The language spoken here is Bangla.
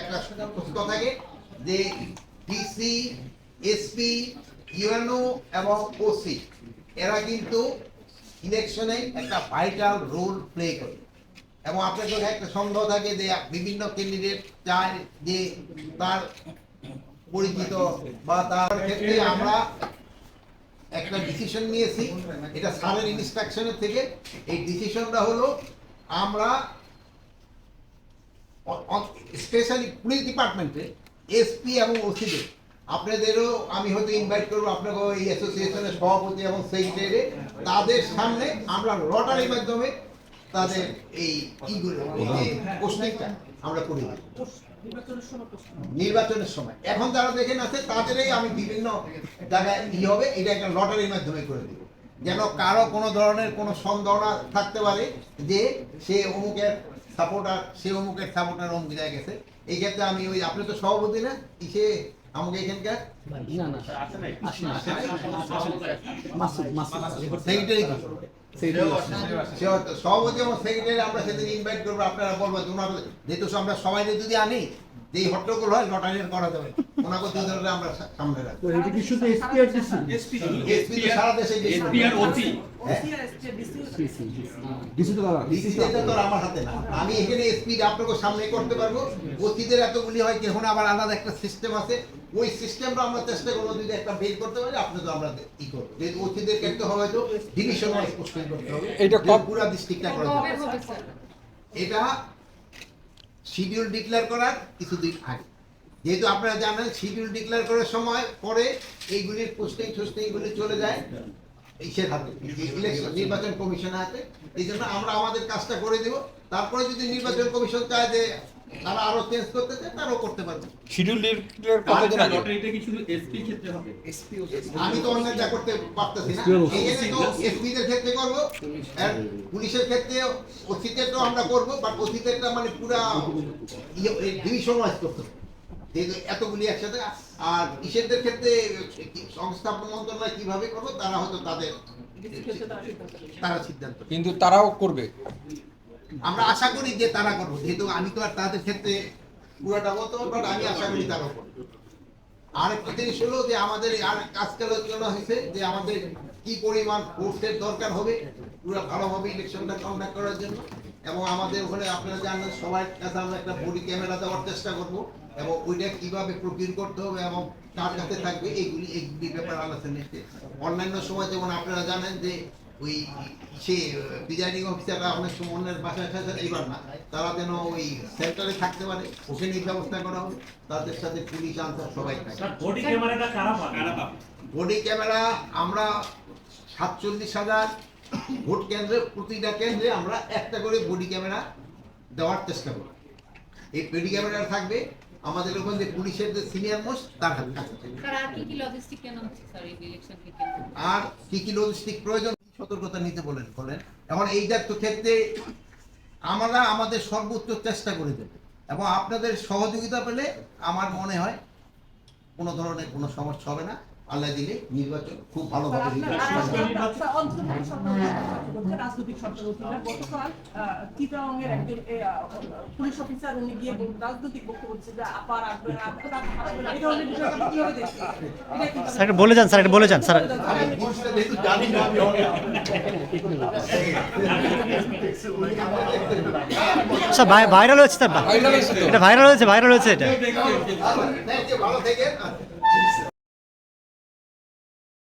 একটা থাকে যে ডিসি এসপি ইউএনও এবং ওসি এরা কিন্তু ইলেকশনে একটা ভাইটাল রোল প্লে করে। এবং আপনার কাছে একটা সন্দেহ থাকে যে বিভিন্ন ক্যান্ডিডেট চায় যে তার পরিচিত বা তার ক্ষেত্রে আমরা একটা ডিসিশন নিয়েছি, এটা স্যারের ইনস্ট্রাকশনের থেকে। এই ডিসিশনটা হলো আমরা স্পেশালি পুলিশ ডিপার্টমেন্টে এসপি এবং ওসিদের আপনাদেরও আমি হয়তো ইনভাইট করব আপনাকে এই অ্যাসোসিয়েশনের সভাপতি এবং সেক্রেটারি তাদের সামনে আমরা লটারির মাধ্যমে তাদের এই ইগুলো আমরা করে দিই। নির্বাচনের সময়। এখন যারা দেখেন আছে, তাদেরই আমি বিভিন্ন জায়গায় ই হবে, এটা একটা লটারির মাধ্যমে করে দিব যেন কারও কোনো ধরনের কোনো সন্দেহ থাকতে পারে যে সে অমুকের সাপোর্টার সে অমুকের সাপোর্টার অমুক জায়গায় গেছে। এই ক্ষেত্রে আমি ওই আপনি তো সভাপতি না? ইসে আমাকে এখানকার? সেক্রেটারি সভাপতি এবং সেক্রেটারি আমরা সেদিন ইনভাইট করব আপনারা বলবেন ওনার যেহেতু আমরা সবাই যদি আনি যে হট্টগোল হয় লটারির করা যাবে। ওনাকে দুজনে আমরা সামনে রাখব। এটা কি শুধু এসপি আর ডিসি এসপি তো সারা দেশে এসপি আর ওসি ডিসি তো দাদা ডিসিটা তো আর আমার হাতে না। আমি এখানে এসপি আপনাকে সামনে করতে পারব। ওসিদের এতগুলি হয় এখন আবার আলাদা একটা সিস্টেম আছে। ওই সিস্টেমটা আমরা চেষ্টা করব যদি একটা বের করতে পারি আপনি তো আমরা ই করব। যেহেতু ওসিদের ক্ষেত্রে হয়তো ডিভিশন ওয়াইজ পোস্টিং করতে হবে। এটা পুরো ডিস্ট্রিক্টটা করা এটা শিডিউল ডিক্লেয়ার করার কিছুদিন আগে। যেহেতু আপনারা জানেন শিডিউল ডিক্লেয়ার করার সময় পরে এইগুলির পোস্টিং টোস্টিং গুলি চলে যায়। ইসের হাতে ইলেকশন নির্বাচন কমিশন হাতে এই জন্য আমরা আমাদের কাজটা করে দেব। তারপরে যদি নির্বাচন কমিশন চায় যে তারা আরও চেঞ্জ করতে চায় তারাও করতে পারবে। শিডিউল ডিক্লেয়ার কতদিন আগে? লটারিটা কি শুধু এসপি ক্ষেত্রে হবে। আমি তো অন্য যা করতে পারতেছি না। এখানে তো এসপিদের ক্ষেত্রে করব। আর পুলিশের ক্ষেত্রে অতীতের তো আমরা করব বাট অতীতেরটা মানে পুরা ডিভিশন ওয়াইজ করতে এতগুলি একসাথে আর ইসেরদের ক্ষেত্রে কি- সংস্থাপন মন্ত্রণালয় কীভাবে করব তারা হয়তো তাদের তারা সিদ্ধান্ত কিন্তু তারাও করবে। আমরা আশা করি যে তারা করব। যেহেতু আমি তো আর তাদের ক্ষেত্রে পুরোটা বলতে পারব আমি আশা করি তারাও করব। আর একটা জিনিস হলো যে আমাদের আর আজকে আলোচনা হয়েছে যে আমাদের কি পরিমাণ ফোর্সের দরকার হবে পুরো ভালোভাবে ইলেকশনটা কন্ডাক্ট করার জন্য। এবং আমাদের ওখানে আপনারা জানেন সবার কাছে আমরা একটা বডি ক্যামেরা দেওয়ার চেষ্টা করব এবং ওইটা কীভাবে প্রকিউর করতে হবে এবং কার কাছে থাকবে এইগুলি এইগুলি ব্যাপার আলোচনা অন্যান্য সময় যেমন আপনারা জানেন যে ওই সে প্রিজাইডিং অফিসাররা অনেক সময় অন্যের বাসায় থাকে এইবার না তারা যেন ওই সেন্টারে থাকতে পারে ওখানে ব্যবস্থা করা হবে তাদের সাথে পুলিশ আনসার সবাই থাকে বডি ক্যামেরাটা কারা পাবে বডি ক্যামেরা আমরা সাতচল্লিশ হাজার ভোট কেন্দ্রে প্রতিটা কেন্দ্রে আমরা একটা করে বডি ক্যামেরা দেওয়ার চেষ্টা করব এই বডি ক্যামেরা থাকবে আমাদের ওখানে যে পুলিশের যে সিনিয়র মোস্ট তার হাত কাছে থাকবে। স্যার আর কি কি লজিস্টিক কেন হচ্ছে স্যার এই ইলেকশনকে কেন্দ্র করে? আর কি কি লজিস্টিক প্রয়োজন সতর্কতা নিতে বলেন বলেন। এখন এই জাতীয় ক্ষেত্রে আমরা আমাদের সর্বোচ্চ চেষ্টা করে দেব। এবং আপনাদের সহযোগিতা পেলে আমার মনে হয় কোনো ধরনের কোনো সমস্যা হবে না। আল্লাহ দিলে নির্বাচন খুব ভালোভাবে। রাজনৈতিক সন্ত্রাসীরা গতকাল চিটাংয়ের একজন পুলিশ অফিসার উনি গিয়ে রাজনৈতিক বক্তব্য যে আপার স্যার বলে যান স্যার এটা বলে যান স্যার। স্যার। ভাইরাল হয়েছে স্যার ভাইরাল হয়েছে। এটা ভাইরাল হয়েছে ভাইরাল হয়েছে এটা। ভালো থেকে